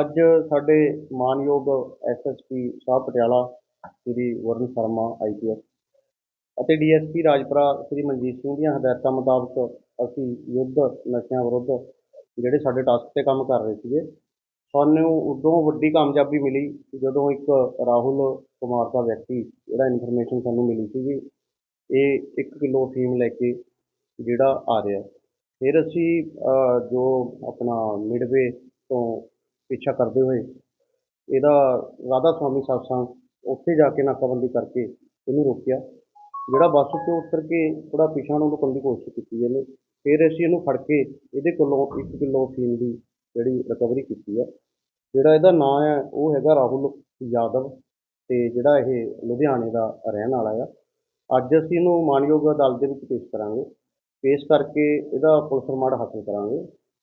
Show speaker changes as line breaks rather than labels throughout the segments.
ਅੱਜ ਸਾਡੇ ਮਾਨਯੋਗ ਐਸਐਸਪੀ ਸ਼ਾਹ ਪਟਿਆਲਾ, ਸ੍ਰੀ ਵਰਨ ਸ਼ਰਮਾ ਆਈਪੀਐਸ ਅਤੇ ਡੀਐਸਪੀ ਰਾਜਪੁਰਾ, ਸ੍ਰੀ ਮਨਜੀਤ ਸਿੰਘ ਦੀਆਂ ਹਦਾਇਤਾਂ ਮੁਤਾਬਕ ਅਸੀਂ ਯੁੱਧ ਨਸ਼ਿਆਂ ਵਿਰੁੱਧ ਜਿਹੜੇ ਸਾਡੇ ਟਾਸਕ ਤੇ ਕੰਮ ਕਰ ਰਹੇ ਸੀਗੇ, ਸਾਨੂੰ ਉਦੋਂ ਵੱਡੀ ਕਾਮਯਾਬੀ ਮਿਲੀ ਜਦੋਂ ਇੱਕ ਰਾਹੁਲ ਕੁਮਾਰ ਦਾ ਵਿਅਕਤੀ ਜਿਹੜਾ ਇਨਫੋਰਮੇਸ਼ਨ ਸਾਨੂੰ ਮਿਲੀ ਸੀਗੀ, ਇਹ 1 ਕਿਲੋ ਫੀਮ ਲੈ ਕੇ ਜਿਹੜਾ ਆ ਰਿਹਾ। ਫਿਰ ਅਸੀਂ ਜੋ ਆਪਣਾ ਮਿਡਵੇ ਤੋਂ ਪਿੱਛਾ ਕਰਦੇ ਹੋਏ ਇਹਦਾ ਰਾਧਾ ਸਵਾਮੀ satsang ਉੱਥੇ ਜਾ ਕੇ ਨਾਕਾਬੰਦੀ ਕਰਕੇ ਇਹਨੂੰ ਰੋਕਿਆ। ਜਿਹੜਾ ਬੱਸ ਤੋਂ ਉਤਰ ਕੇ ਥੋੜਾ ਪਿਛਾਂਹ ਨੂੰ ਲੁਕਣ ਦੀ ਕੋਸ਼ਿਸ਼ ਕੀਤੀ ਇਹਨੇ, ਫਿਰ ਅਸੀਂ ਇਹਨੂੰ ਫੜ ਕੇ ਇਹਦੇ ਕੋਲੋਂ 1 ਕਿਲੋ ਫੀਮ ਦੀ ਜਿਹੜੀ ਰਿਕਵਰੀ ਕੀਤੀ ਹੈ ਜਿਹੜਾ ਇਹਦਾ ਨਾਂ ਹੈ, ਉਹ ਹੈਗਾ ਰਾਹੁਲ ਯਾਦਵ ਤੇ ਜਿਹੜਾ ਇਹ ਲੁਧਿਆਣੇ ਦਾ ਰਹਿਣ ਵਾਲਾ ਆ। ਅੱਜ ਅਸੀਂ ਇਹਨੂੰ ਮਾਨਯੋਗ ਅਦਾਲਤ ਦੇ ਵਿੱਚ ਪੇਸ਼ ਕਰਾਂਗੇ। ਪੇਸ਼ ਕਰਕੇ ਇਹਦਾ ਪੁਲਿਸ ਰਿਮਾਂਡ ਹਾਸਲ ਕਰਾਂਗੇ।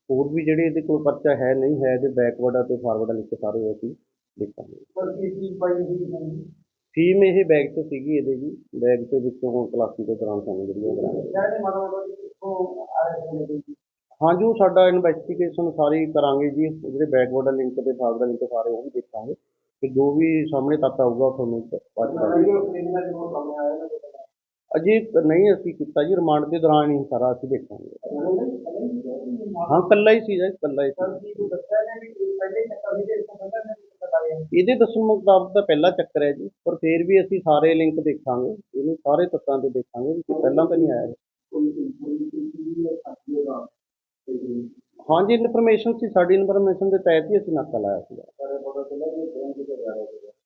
ਹੋਰ ਵੀ ਜਿਹੜੇ ਇਹਦੇ ਕੋਲ ਪਰਚਾ ਹੈ ਨਹੀਂ ਹੈ ਇਹਦੇ ਬੈਕਵਰਡ ਅਤੇ ਫਾਰਵਰਡ ਲਿਖ ਸਾਰੇ ਅਸੀਂ ਦੇਖਾਂਗੇ।
ਪਰ ਕੀ ਚੀਜ਼ ਪਾਈ ਹੋਈ ਹੈ
ਫੀਮ ਇਹ ਬੈਗ 'ਚ ਸੀਗੀ ਇਹਦੇ ਜੀ। ਬੈਗ ਦੇ ਵਿੱਚੋਂ ਹੁਣ ਤਲਾਸ਼ੀ ਦੇ ਦੌਰਾਨ ਸਾਨੂੰ ਜਿਹੜੀਆਂ
ਜੀ
ਹਾਂਜੀ ਉਹ ਸਾਡਾ ਇਨਵੈਸਟੀਗੇਸ਼ਨ ਸਾਰੀ ਕਰਾਂਗੇ ਜੀ। ਜਿਹੜੇ ਬੈਕਵਰਡ ਲਿੰਕ ਤੇ ਫਾਰਵਰਡ ਲਿੰਕ ਸਾਰੇ ਉਹ ਵੀ ਦੇਖਾਂਗੇ। ਤੇ ਜੋ ਵੀ ਸਾਹਮਣੇ ਤੱਕ ਆਊਗਾ ਤੁਹਾਨੂੰ ਅਜੇ ਨਹੀਂ ਅਸੀਂ ਕੀਤਾ ਜੀ ਰਿਮਾਂਡ ਦੇ ਦੌਰਾਨ ਹੀ ਸਾਰਾ ਅਸੀਂ ਦੇਖਾਂਗੇ। ਹਾਂ ਇਕੱਲਾ ਹੀ ਸੀ ਜੀ ਇਕੱਲਾ ਹੀ ਸੀ। ਇਹਦੇ ਦੱਸਣ ਮੁਤਾਬਕ ਤਾਂ ਪਹਿਲਾ ਚੱਕਰ ਹੈ ਜੀ ਪਰ ਫਿਰ ਵੀ ਅਸੀਂ ਸਾਰੇ ਲਿੰਕ ਦੇਖਾਂਗੇ ਇਹਨੂੰ ਸਾਰੇ ਤੱਤਾਂ ਤੇ ਦੇਖਾਂਗੇ ਵੀ ਪਹਿਲਾਂ ਤਾਂ ਨਹੀਂ ਆਇਆ। ਹਾਂਜੀ ਇਨਫੋਰਮੇਸ਼ਨ ਸੀ ਸਾਡੀ ਇਨਫੋਰਮੇਸ਼ਨ ਦੇ ਤਹਿਤ ਹੀ ਅਸੀਂ ਨਾਕਾ ਲਾਇਆ ਸੀਗਾ।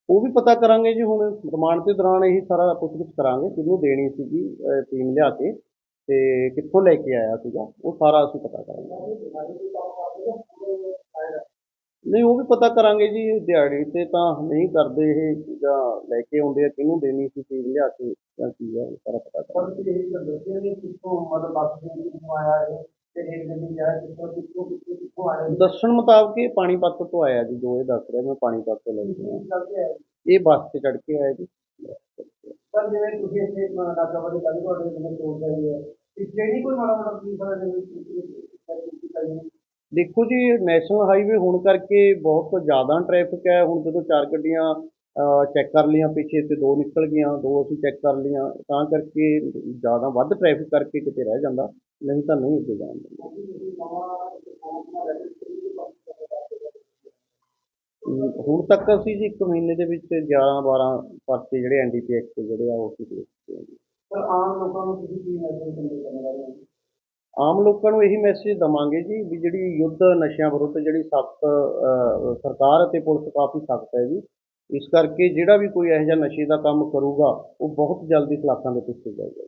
ਉਹ ਵੀ ਪਤਾ ਕਰਾਂਗੇ ਜੀ ਹੁਣ ਰਿਮਾਂਡ ਦੇ ਦੌਰਾਨ ਇਹੀ ਸਾਰਾ ਪੁੱਛਗਿੱਛ ਕਰਾਂਗੇ ਕਿਹਨੂੰ ਦੇਣੀ ਸੀਗੀ ਟੀਮ ਲਿਆ ਕੇ। ਤੇ ਕਿੱਥੋਂ ਲੈ ਕੇ ਆਇਆ ਸੀਗਾ? ਉਹ ਸਾਰਾ ਅਸੀਂ ਪਤਾ ਕਰਾਂਗੇ। ਨਹੀਂ ਉਹ ਵੀ ਪਤਾ ਕਰਾਂਗੇ ਜੀ ਦਿਹਾੜੀ ਤੇ ਤਾਂ ਨਹੀਂ ਕਰਦੇ ਇਹ ਜਾਂ ਲੈ ਕੇ ਆਉਂਦੇ ਆ ਕਿਹਨੂੰ ਦੇਣੀ ਸੀ ਚੀਜ਼ ਲਿਆ ਕੇ ਜਾਂ ਕੀ ਹੈ ਸਾਰਾ ਪਤਾ ਕਰਾਂਗੇ।
ਪਰ ਇਹ ਦੱਸਿਆ ਨੇ ਕਿੱਥੋਂ ਮਤਲਬ ਬੱਸ ਦੇ ਕਿੱਥੋਂ ਆਇਆ ਹੈ ਤੇ ਇਹ ਗੱਡੀ ਜਾ ਕਿੱਥੋਂ ਕਿੱਥੋਂ ਕਿੱਥੋਂ ਕਿੱਥੋਂ ਆਇਆ ਹੈ
ਦੱਸਣ ਮੁਤਾਬਕ ਇਹ ਪਾਣੀਪਤ ਤੋਂ ਆਇਆ ਜੀ ਜੋ ਇਹ ਦੱਸ ਰਿਹਾ ਮੈਂ ਪਾਣੀਪਤ ਤੋਂ ਲੈ ਕੇ ਆਇਆ। ਇਹ ਬੱਸ ਤੇ ਚੜ ਕੇ ਆਇਆ ਜੀ।
ਪਰ ਜਿਵੇਂ ਤੁਸੀਂ ਇੱਥੇ ਨਾਕਾਬੰਦੀ ਕਰ ਤੁਹਾਡੇ ਜਿਵੇਂ ਸੋਚ ਰਹੀ ਹੈ। ਕਿ ਜਿਹੜੀ ਕੋਈ ਮਾੜਾ ਮਾੜਾ ਪੁਲਿਸ ਵਾਲਾ ਜਿਵੇਂ
ਦੇਖੋ ਜੀ ਨੈਸ਼ਨਲ ਹਾਈਵੇ ਹੋਣ ਕਰਕੇ ਬਹੁਤ ਜ਼ਿਆਦਾ ਟ੍ਰੈਫਿਕ ਹੈ। ਹੁਣ ਜਦੋਂ ਚਾਰ ਗੱਡੀਆਂ ਚੈੱਕ ਕਰ ਲਈਆਂ ਪਿੱਛੇ ਤੇ ਦੋ ਨਿਕਲ ਗਈਆਂ ਦੋ ਅਸੀਂ ਚੈੱਕ ਕਰ ਲਈਆਂ ਤਾਂ ਕਰਕੇ ਜ਼ਿਆਦਾ ਵੱਧ ਟ੍ਰੈਫਿਕ ਕਰਕੇ ਕਿਤੇ ਰਹਿ ਜਾਂਦਾ। ਨਹੀਂ ਤਾਂ ਨਹੀਂ ਅੱਗੇ ਜਾਣ ਦਿੰਦਾ। ਅਮ, ਹੁਣ ਤੱਕ ਅਸੀਂ ਜੀ ਇੱਕ ਮਹੀਨੇ ਦੇ ਵਿੱਚ 11 12 ਪਰਚੇ ਜਿਹੜੇ ਐਨਡੀਪੀਐਕਸ ਦੇ ਜਿਹੜੇ ਆ ਉਹ ਅਸੀਂ ਦੇ ਹਾਂ ਜੀ।
ਪਰ ਆਮ ਲੋਕਾਂ ਨੂੰ ਤੁਸੀਂ ਕੀ ਮੈਸੇਜ ਦਿੰਦੇ ਹੋ
ਆਮ ਲੋਕਾਂ ਨੂੰ ਇਹੀ ਮੈਸੇਜ ਦਵਾਂਗੇ ਜੀ ਵੀ ਜਿਹੜੀ ਯੁੱਧ ਨਸ਼ਿਆਂ ਵਿਰੁੱਧ ਜਿਹੜੀ ਸਖਤ ਸਰਕਾਰ ਅਤੇ ਪੁਲਿਸ ਕਾਫੀ ਸਖਤ ਹੈ ਜੀ ਇਸ ਕਰਕੇ ਜਿਹੜਾ ਵੀ ਕੋਈ ਇਹੋ ਜਿਹਾ ਨਸ਼ੇ ਦਾ ਕੰਮ ਕਰੂਗਾ ਉਹ ਬਹੁਤ ਜਲਦੀ ਸਲਾਖਾਂ ਦੇ ਪਿੱਛੇ ਜਾਏਗਾ